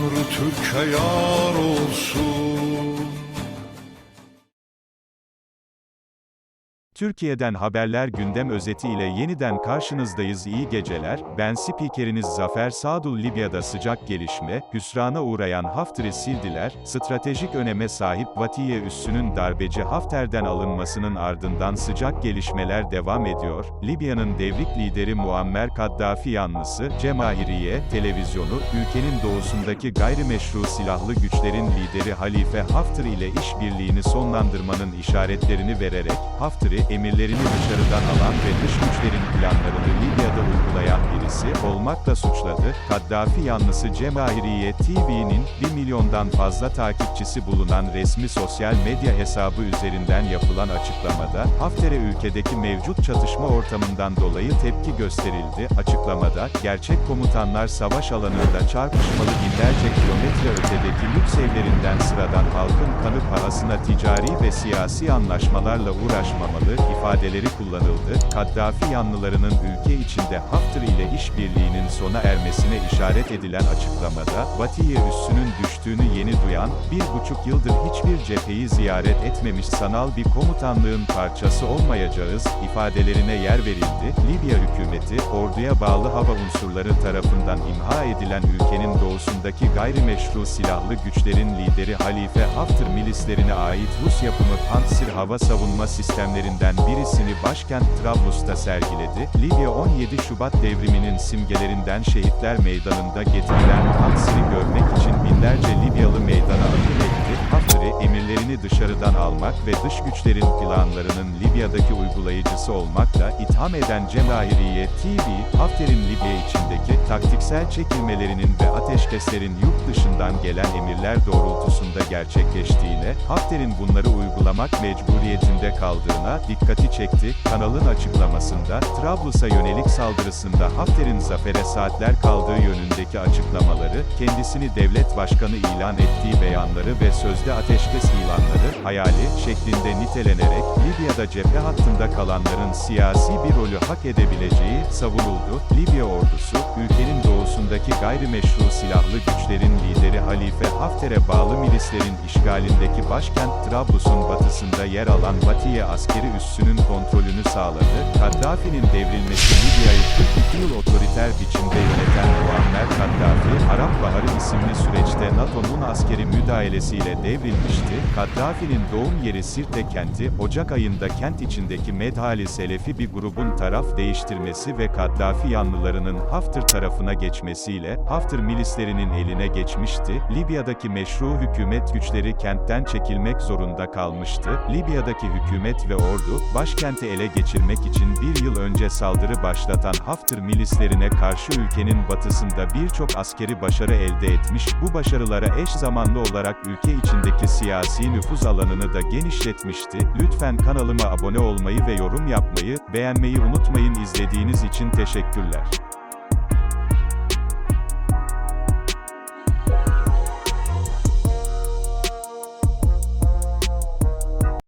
Tanrı Türkiye yar olsun Türkiye'den haberler gündem özeti ile yeniden karşınızdayız. İyi geceler. Ben spikeriniz Zafer Sadul Libya'da sıcak gelişme, hüsrana uğrayan Hafter'i sildiler. Stratejik öneme sahip Vatiye üssünün darbeci Hafter'den alınmasının ardından sıcak gelişmeler devam ediyor. Libya'nın devrik lideri Muammer Kaddafi yanlısı Cemahiriye televizyonu ülkenin doğusundaki gayrimeşru silahlı güçlerin lideri Halife Hafter ile işbirliğini sonlandırmanın işaretlerini vererek Hafter'i emirlerini dışarıdan alan ve dış güçlerin olmakla suçladı. Kaddafi yanlısı Cemahiriye TV'nin 1 milyondan fazla takipçisi bulunan resmi sosyal medya hesabı üzerinden yapılan açıklamada, Hafter'e ülkedeki mevcut çatışma ortamından dolayı tepki gösterildi. Açıklamada, gerçek komutanlar savaş alanında çarpışmalı binlerce kilometre ötedeki lüks evlerinden sıradan halkın kanı pahasına ticari ve siyasi anlaşmalarla uğraşmamalı ifadeleri kullanıldı. Kaddafi yanlılarının ülke içinde Hafter ile işbirliğinin sona ermesine işaret edilen açıklamada, Vatiye üssünün düştüğünü yeni duyan, bir buçuk yıldır hiçbir cepheyi ziyaret etmemiş sanal bir komutanlığın parçası olmayacağız, ifadelerine yer verildi. Libya hükümeti, orduya bağlı hava unsurları tarafından imha edilen ülkenin doğusundaki gayrimeşru silahlı güçlerin lideri Halife Hafter milislerine ait Rus yapımı Pantsir hava savunma sistemlerinden birisini başkent Trablus'ta sergiledi. Libya 17 Şubat devriminin simgelerinden Şehitler Meydanı'nda getirilen Pantsir'i görmek için binlerce Libyalı meydana akın almak ve dış güçlerin planlarının Libya'daki uygulayıcısı olmakla itham eden Cemahiriye TV, Hafter'in Libya içindeki taktiksel çekilmelerinin ve ateşkeslerin yurt dışından gelen emirler doğrultusunda gerçekleştiğine, Hafter'in bunları uygulamak mecburiyetinde kaldığına dikkati çekti. Kanalın açıklamasında, Trablus'a yönelik saldırısında Hafter'in zafere saatler kaldığı yönündeki açıklamaları, kendisini devlet başkanı ilan ettiği beyanları ve sözde ateşkes ilanları, hayali, şeklinde nitelenerek, Libya'da cephe hattında kalanların siyasi bir rolü hak edebileceği, savunuldu. Libya ordusu, ülkenin doğusundaki gayrimeşru silahlı güçlerin lideri Halife Hafter'e bağlı milislerin işgalindeki başkent Trablus'un batısında yer alan Vatiye askeri üssünün kontrolünü sağladı. Kaddafi'nin devrilmesi Libya'yı 42 yıl otoriter biçimde yöneten Muammer Kaddafi, Arap Baharı isimli süreçte NATO'nun askeri müdahalesiyle devrilmişti. Kaddafi'nin doğum yeri Sirte kenti, Ocak ayında kent içindeki Medhali Selefi bir grubun taraf değiştirmesi ve Kaddafi yanlılarının Hafter tarafına geçmesiyle, Hafter milislerinin eline geçmişti. Libya'daki meşru hükümet güçleri kentten çekilmek zorunda kalmıştı. Libya'daki hükümet ve ordu, başkenti ele geçirmek için bir yıl saldırı başlatan Hafter milislerine karşı ülkenin batısında birçok askeri başarı elde etmiş, bu başarılara eş zamanlı olarak ülke içindeki siyasi nüfuz alanını da genişletmişti. Lütfen kanalıma abone olmayı ve yorum yapmayı, beğenmeyi unutmayın izlediğiniz için teşekkürler.